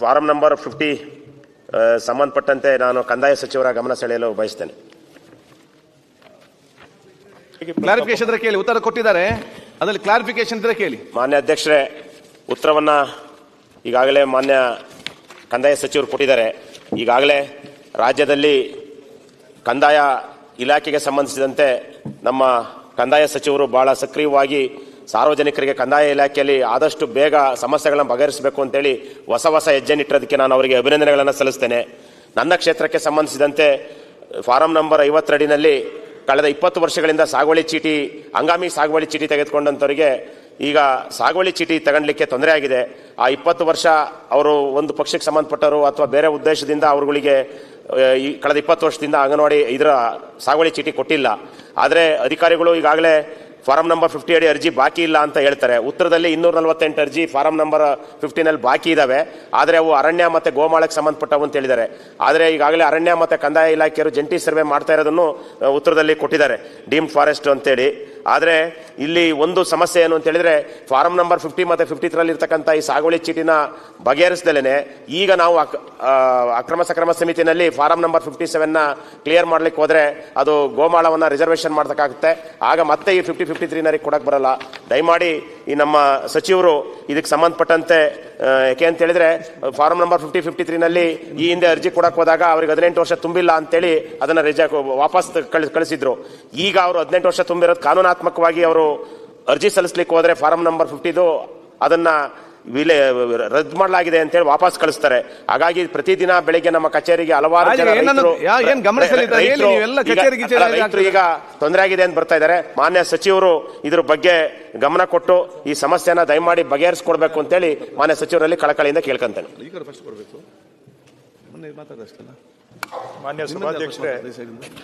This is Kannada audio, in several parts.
ಫಾರಂ ನಂಬರ್ ಫಿಫ್ಟಿ ಸಂಬಂಧಪಟ್ಟಂತೆ ನಾನು ಕಂದಾಯ ಸಚಿವರ ಗಮನ ಸೆಳೆಯಲು ಬಯಸ್ತೇನೆ. ಕ್ಲಾರಿಫಿಕೇಶನ್ ಕೇಳಿ ಉತ್ತರ ಕೊಟ್ಟಿದ್ದಾರೆ. ಅದರಲ್ಲಿ ಕ್ಲಾರಿಫಿಕೇಶನ್ ಇದ್ರೆ ಕೇಳಿ. ಮಾನ್ಯ ಅಧ್ಯಕ್ಷರೇ ಉತ್ತರವನ್ನ ಈಗಾಗಲೇ ಮಾನ್ಯ ಕಂದಾಯ ಸಚಿವರು ಕೊಟ್ಟಿದ್ದಾರೆ. ಈಗಾಗಲೇ ರಾಜ್ಯದಲ್ಲಿ ಕಂದಾಯ ಇಲಾಖೆಗೆ ಸಂಬಂಧಿಸಿದಂತೆ ನಮ್ಮ ಕಂದಾಯ ಸಚಿವರು ಬಹಳ ಸಕ್ರಿಯವಾಗಿ ಸಾರ್ವಜನಿಕರಿಗೆ ಕಂದಾಯ ಇಲಾಖೆಯಲ್ಲಿ ಆದಷ್ಟು ಬೇಗ ಸಮಸ್ಯೆಗಳನ್ನು ಬಗೆಹರಿಸಬೇಕು ಅಂತೇಳಿ ಹೊಸ ಹೊಸ ಹೆಜ್ಜೆ ನಿಟ್ಟಿರೋದಕ್ಕೆ ನಾನು ಅವರಿಗೆ ಅಭಿನಂದನೆಗಳನ್ನು ಸಲ್ಲಿಸ್ತೇನೆ. ನನ್ನ ಕ್ಷೇತ್ರಕ್ಕೆ ಸಂಬಂಧಿಸಿದಂತೆ ಫಾರಂ ನಂಬರ್ ಐವತ್ತರಡಿನಲ್ಲಿ ಕಳೆದ ಇಪ್ಪತ್ತು ವರ್ಷಗಳಿಂದ ಸಾಗುವಳಿ ಚೀಟಿ, ಹಂಗಾಮಿ ಸಾಗುವಳಿ ಚೀಟಿ ತೆಗೆದುಕೊಂಡಂಥವರಿಗೆ ಈಗ ಸಾಗುವಳಿ ಚೀಟಿ ತಗೊಳ್ಳಿಕ್ಕೆ ತೊಂದರೆ ಆಗಿದೆ. ಆ ಇಪ್ಪತ್ತು ವರ್ಷ ಅವರು ಒಂದು ಪಕ್ಷಕ್ಕೆ ಸಂಬಂಧಪಟ್ಟರು ಅಥವಾ ಬೇರೆ ಉದ್ದೇಶದಿಂದ ಅವರುಗಳಿಗೆ ಈ ಕಳೆದ ಇಪ್ಪತ್ತು ವರ್ಷದಿಂದ ಅಂಗನವಾಡಿ ಇದರ ಸಾಗುವಳಿ ಚೀಟಿ ಕೊಟ್ಟಿಲ್ಲ. ಆದರೆ ಅಧಿಕಾರಿಗಳು ಈಗಾಗಲೇ ಫಾರಂ ನಂಬರ್ ಫಿಫ್ಟಿ ಅಡಿ ಅರ್ಜಿ ಬಾಕಿ ಇಲ್ಲ ಅಂತ ಹೇಳ್ತಾರೆ. ಉತ್ತರದಲ್ಲಿ ಇನ್ನೂರ ನಲವತ್ತೆಂಟು ಅರ್ಜಿ ಫಾರಂ ನಂಬರ್ ಫಿಫ್ಟಿನಲ್ಲಿ ಬಾಕಿ ಇದಾವೆ. ಆದರೆ ಅವು ಅರಣ್ಯ ಮತ್ತು ಗೋಮಾಳಕ್ಕೆ ಸಂಬಂಧಪಟ್ಟವು ಅಂತ ಹೇಳಿದ್ದಾರೆ. ಆದರೆ ಈಗಾಗಲೇ ಅರಣ್ಯ ಮತ್ತು ಕಂದಾಯ ಇಲಾಖೆಯರು ಜಂಟಿ ಸರ್ವೆ ಮಾಡ್ತಾ ಇರೋದನ್ನು ಉತ್ತರದಲ್ಲಿ ಕೊಟ್ಟಿದ್ದಾರೆ. ಡೀಮ್ ಫಾರೆಸ್ಟ್ ಅಂತೇಳಿ. ಆದರೆ ಇಲ್ಲಿ ಒಂದು ಸಮಸ್ಯೆ ಏನು ಅಂತ ಹೇಳಿದ್ರೆ ಫಾರಂ ನಂಬರ್ ಫಿಫ್ಟಿ ಮತ್ತು ಫಿಫ್ಟಿ ತ್ರೀ ಇರ್ತಕ್ಕಂಥ ಈ ಸಾಗುವಳಿ ಚೀಟಿನ ಬಗೆಹರಿಸ್ದಲೇ ಈಗ ನಾವು ಅಕ್- ಅಕ್ರಮ ಸಕ್ರಮ ಸಮಿತಿನಲ್ಲಿ ಫಾರಂ ನಂಬರ್ ಫಿಫ್ಟಿ ಸೆವೆನ್ನ ಕ್ಲಿಯರ್ ಮಾಡ್ಲಿಕ್ಕೆ ಹೋದರೆ ಅದು ಗೋಮಾಳವನ್ನು ರಿಸರ್ವೇಷನ್ ಮಾಡ್ತಕ್ಕಾಗುತ್ತೆ. ಆಗ ಮತ್ತೆ ಈ ಫಿಫ್ಟಿ ಫಿಫ್ಟಿ ತ್ರೀನರಿಗೆ ಕೊಡೋಕ್ಕೆ ಬರಲ್ಲ. ದಯಮಾಡಿ ಈ ನಮ್ಮ ಸಚಿವರು ಇದಕ್ಕೆ ಸಂಬಂಧಪಟ್ಟಂತೆ ಯಾಕೆ ಅಂತ ಹೇಳಿದ್ರೆ ಫಾರ್ಮ್ ನಂಬರ್ ಫಿಫ್ಟಿ ಫಿಫ್ಟಿ ತ್ರೀನಲ್ಲಿ ಈ ಹಿಂದೆ ಅರ್ಜಿ ಕೊಡಕ್ ಹೋದಾಗ ಅವ್ರಿಗೆ ಹದಿನೆಂಟು ವರ್ಷ ತುಂಬಿಲ್ಲ ಅಂತೇಳಿ ಅದನ್ನ ರಿಜೆಕ್ಟ್ ವಾಪಸ್ ಕಳಿಸ್ ಕಳಿಸಿದ್ರು. ಈಗ ಅವರು ಹದಿನೆಂಟು ವರ್ಷ ತುಂಬಿರೋದು ಕಾನೂನಾತ್ಮಕವಾಗಿ ಅವರು ಅರ್ಜಿ ಸಲ್ಲಿಸ್ಲಿಕ್ಕೆ ಹೋದರೆ ಫಾರಂ ನಂಬರ್ ಫಿಫ್ಟಿದು ಅದನ್ನ ವಿಲೆ ರದ್ದು ಮಾಡಲಾಗಿದೆ ಅಂತೇಳಿ ವಾಪಸ್ ಕಳಿಸ್ತಾರೆ. ಹಾಗಾಗಿ ಪ್ರತಿದಿನ ಬೆಳಿಗ್ಗೆ ನಮ್ಮ ಕಚೇರಿಗೆ ಹಲವಾರು ಜನ ರೈತರು? ಹೇಳಿ, ಈಗ- ತೊಂದರೆ ಆಗಿದೆ ಅಂತ ಬರ್ತಾ ಇದ್ದಾರೆ. ಮಾನ್ಯ ಸಚಿವರು ಇದ್ರ ಬಗ್ಗೆ ಗಮನ ಕೊಟ್ಟು ಈ ಸಮಸ್ಯೆನ ದಯಮಾಡಿ ಬಗೆಹರಿಸ್ಕೊಡ್ಬೇಕು ಅಂತೇಳಿ ಮಾನ್ಯ ಸಚಿವರಲ್ಲಿ ಕಳಕಳಿಯಿಂದ ಕೇಳ್ಕೊಂತೇನೆ. ಮಾನ್ಯ ಸಭಾಧ್ಯಕ್ಷರೇ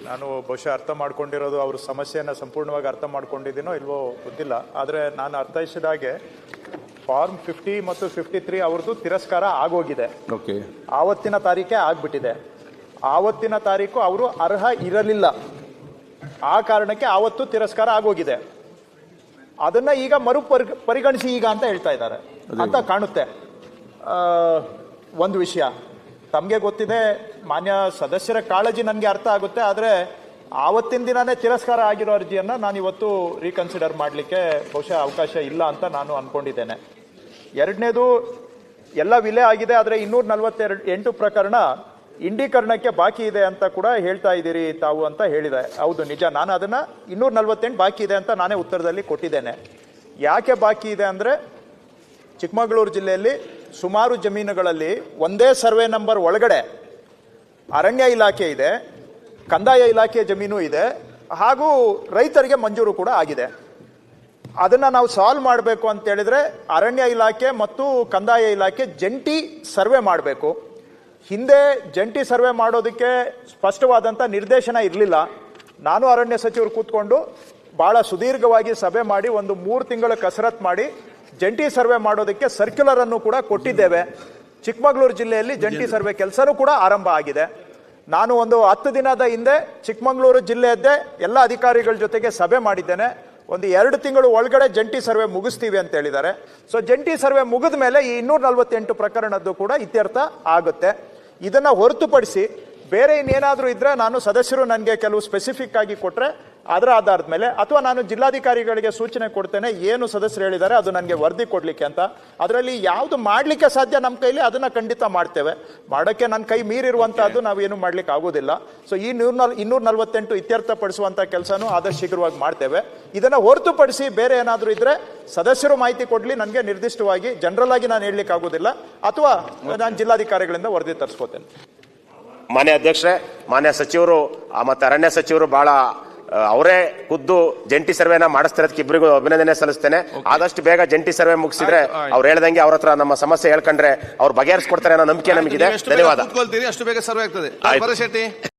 ನಾನು ಬಹುಶಃ ಅರ್ಥ ಮಾಡ್ಕೊಂಡಿರೋದು ಅವ್ರ ಸಮಸ್ಯೆಯನ್ನ ಸಂಪೂರ್ಣವಾಗಿ ಅರ್ಥ ಮಾಡ್ಕೊಂಡಿದ್ದೀನೋ ಇಲ್ವೋ ಗೊತ್ತಿಲ್ಲ. ಆದರೆ ನಾನು ಅರ್ಥೈಸಿದ ಹಾಗೆ ಫಾರ್ಮ್ ಫಿಫ್ಟಿ ಮತ್ತು ಫಿಫ್ಟಿ ತ್ರೀ ಅವ್ರದ್ದು ತಿರಸ್ಕಾರ ಆಗೋಗಿದೆ. ಓಕೆ ಆವತ್ತಿನ ತಾರೀಕೆ ಆಗ್ಬಿಟ್ಟಿದೆ. ಆವತ್ತಿನ ತಾರೀಕು ಅವರು ಅರ್ಹ ಇರಲಿಲ್ಲ. ಆ ಕಾರಣಕ್ಕೆ ಆವತ್ತು ತಿರಸ್ಕಾರ ಆಗೋಗಿದೆ. ಅದನ್ನ ಈಗ ಮರು ಪರಿ- ಪರಿಗಣಿಸಿ ಈಗ ಅಂತ ಹೇಳ್ತಾ ಇದ್ದಾರೆ. ಅಂತ ಕಾಣುತ್ತೆ. ಒಂದು ವಿಷಯ. ತಮಗೆ ಗೊತ್ತಿದೆ ಮಾನ್ಯ ಸದಸ್ಯರ ಕಾಳಜಿ ನನಗೆ ಅರ್ಥ ಆಗುತ್ತೆ ಆದರೆ ಆವತ್ತಿನ ದಿನನೇ ತಿರಸ್ಕಾರ ಆಗಿರೋ ಅರ್ಜಿಯನ್ನು ನಾನು ಇವತ್ತು ರೀಕನ್ಸಿಡರ್ ಮಾಡಲಿಕ್ಕೆ ಬಹುಶಃ ಅವಕಾಶ ಇಲ್ಲ ಅಂತ ನಾನು ಅನ್ಕೊಂಡಿದ್ದೇನೆ. ಎರಡನೇದು, ಎಲ್ಲ ವಿಲೆ ಆಗಿದೆ, ಆದರೆ ಇನ್ನೂರ ನಲವತ್ತೆರಡು ಎಂಟು ಪ್ರಕರಣ ಇಂಡೀಕರಣಕ್ಕೆ ಬಾಕಿ ಇದೆ ಅಂತ ಕೂಡ ಹೇಳ್ತಾ ಇದ್ದೀರಿ ತಾವು ಅಂತ ಹೇಳಿದೆ. ಹೌದು, ನಿಜ. ನಾನು ಅದನ್ನು ಇನ್ನೂರ ನಲವತ್ತೆಂಟು ಬಾಕಿ ಇದೆ ಅಂತ ನಾನೇ ಉತ್ತರದಲ್ಲಿ ಕೊಟ್ಟಿದ್ದೇನೆ. ಯಾಕೆ ಬಾಕಿ ಇದೆ ಅಂದರೆ ಚಿಕ್ಕಮಗಳೂರು ಜಿಲ್ಲೆಯಲ್ಲಿ ಸುಮಾರು ಜಮೀನುಗಳಲ್ಲಿ ಒಂದೇ ಸರ್ವೆ ನಂಬರ್ ಒಳಗಡೆ ಅರಣ್ಯ ಇಲಾಖೆ ಇದೆ. ಕಂದಾಯ ಇಲಾಖೆ ಜಮೀನು ಇದೆ. ಹಾಗೂ ರೈತರಿಗೆ ಮಂಜೂರು ಕೂಡ ಆಗಿದೆ. ಅದನ್ನ ನಾವು ಸಾಲ್ವ್ ಮಾಡಬೇಕು ಅಂತ ಹೇಳಿದ್ರೆ ಅರಣ್ಯ ಇಲಾಖೆ ಮತ್ತು ಕಂದಾಯ ಇಲಾಖೆ ಜಂಟಿ ಸರ್ವೆ ಮಾಡಬೇಕು. ಹಿಂದೆ ಜಂಟಿ ಸರ್ವೆ ಮಾಡೋದಕ್ಕೆ ಸ್ಪಷ್ಟವಾದಂಥ ನಿರ್ದೇಶನ ಇರಲಿಲ್ಲ. ನಾನು ಅರಣ್ಯ ಸಚಿವರು ಕೂತ್ಕೊಂಡು ಬಹಳ ಸುದೀರ್ಘವಾಗಿ ಸಭೆ ಮಾಡಿ ಒಂದು ಮೂರು ತಿಂಗಳ ಕಸರತ್ ಮಾಡಿ ಜಂಟಿ ಸರ್ವೆ ಮಾಡೋದಕ್ಕೆ ಸರ್ಕ್ಯುಲರ್ ಅನ್ನು ಕೂಡ ಕೊಟ್ಟಿದ್ದೇವೆ. ಚಿಕ್ಕಮಗಳೂರು ಜಿಲ್ಲೆಯಲ್ಲಿ ಜಂಟಿ ಸರ್ವೆ ಕೆಲಸನೂ ಕೂಡ ಆರಂಭ ಆಗಿದೆ. ನಾನು ಒಂದು ಹತ್ತು ದಿನದ ಹಿಂದೆ ಚಿಕ್ಕಮಗಳೂರು ಜಿಲ್ಲೆಯದ್ದೇ ಎಲ್ಲ ಅಧಿಕಾರಿಗಳ ಜೊತೆಗೆ ಸಭೆ ಮಾಡಿದ್ದೇನೆ. ಒಂದು ಎರಡು ತಿಂಗಳು ಒಳಗಡೆ ಜಂಟಿ ಸರ್ವೆ ಮುಗಿಸ್ತೀವಿ ಅಂತ ಹೇಳಿದ್ದಾರೆ. ಸೊ ಜಂಟಿ ಸರ್ವೆ ಮುಗಿದ ಮೇಲೆ ಈ ಇನ್ನೂರ ನಲವತ್ತೆಂಟು ಪ್ರಕರಣದ್ದು ಕೂಡ ಇತ್ಯರ್ಥ ಆಗುತ್ತೆ. ಇದನ್ನು ಹೊರತುಪಡಿಸಿ ಬೇರೆ ಇನ್ನೇನಾದರೂ ಇದ್ದರೆ ನಾನು ಸದಸ್ಯರು ನನಗೆ ಕೆಲವು ಸ್ಪೆಸಿಫಿಕ್ ಆಗಿ ಕೊಟ್ರೆ ಅದರ ಆಧಾರದ ಮೇಲೆ ಅಥವಾ ನಾನು ಜಿಲ್ಲಾಧಿಕಾರಿಗಳಿಗೆ ಸೂಚನೆ ಕೊಡ್ತೇನೆ ಏನು ಸದಸ್ಯರು ಹೇಳಿದ್ದಾರೆ ಅದು ನನಗೆ ವರದಿ ಕೊಡ್ಲಿಕ್ಕೆ ಅಂತ. ಅದರಲ್ಲಿ ಯಾವುದು ಮಾಡಲಿಕ್ಕೆ ಸಾಧ್ಯ ನಮ್ಮ ಕೈಲಿ ಅದನ್ನ ಖಂಡಿತ ಮಾಡ್ತೇವೆ. ಮಾಡೋಕ್ಕೆ ನನ್ನ ಕೈ ಮೀರಿರುವಂಥದ್ದು ನಾವೇನು ಮಾಡ್ಲಿಕ್ಕೆ ಆಗೋದಿಲ್ಲ. ಸೊ ಈ ನೂರ ನಲ್ ಇನ್ನೂರ ನಲವತ್ತೆಂಟು ಇತ್ಯರ್ಥಪಡಿಸುವಂಥ ಕೆಲಸನೂ ಆದಷ್ಟು ಶೀಘ್ರವಾಗಿ ಮಾಡ್ತೇವೆ. ಇದನ್ನ ಹೊರತುಪಡಿಸಿ ಬೇರೆ ಏನಾದರೂ ಇದ್ದರೆ ಸದಸ್ಯರು ಮಾಹಿತಿ ಕೊಡ್ಲಿ ನನಗೆ ನಿರ್ದಿಷ್ಟವಾಗಿ ಜನರಲ್ ಆಗಿ ನಾನು ಹೇಳಲಿಕ್ಕೆ ಆಗೋದಿಲ್ಲ. ಅಥವಾ ನಾನು ಜಿಲ್ಲಾಧಿಕಾರಿಗಳಿಂದ ವರದಿ ತರಿಸ್ಕೋತೇನೆ. ಮಾನ್ಯ ಅಧ್ಯಕ್ಷರೇ ಮಾನ್ಯ ಸಚಿವರು ಮತ್ತು ಅರಣ್ಯ ಸಚಿವರು ಬಹಳ ಅವರೇ ಖುದ್ದು ಜಂಟಿ ಸರ್ವೆನ ಮಾಡಿಸ್ತಿರೋದಕ್ಕೆ ಇಬ್ಬರಿಗೂ ಅಭಿನಂದನೆ ಸಲ್ಲಿಸ್ತೇನೆ. ಆದಷ್ಟು ಬೇಗ ಜಂಟಿ ಸರ್ವೆ ಮುಗಿಸಿದ್ರೆ. ಅವ್ರು ಹೇಳ್ದಂಗೆ ಅವ್ರ ಹತ್ರ ನಮ್ಮ ಸಮಸ್ಯೆ ಹೇಳ್ಕೊಂಡ್ರೆ ಅವ್ರು ಬಗೆಹರಿಸ್ಕೊಡ್ತಾರೆ ಅನ್ನೋ ನಂಬಿಕೆ ನಮಗಿದೆ. ಧನ್ಯವಾದ. ಅಷ್ಟು ಬೇಗ ಸರ್ವೆ ಆಗ್ತದೆ. ಆಯ್ತು. ಪರಶೆಟ್ಟಿ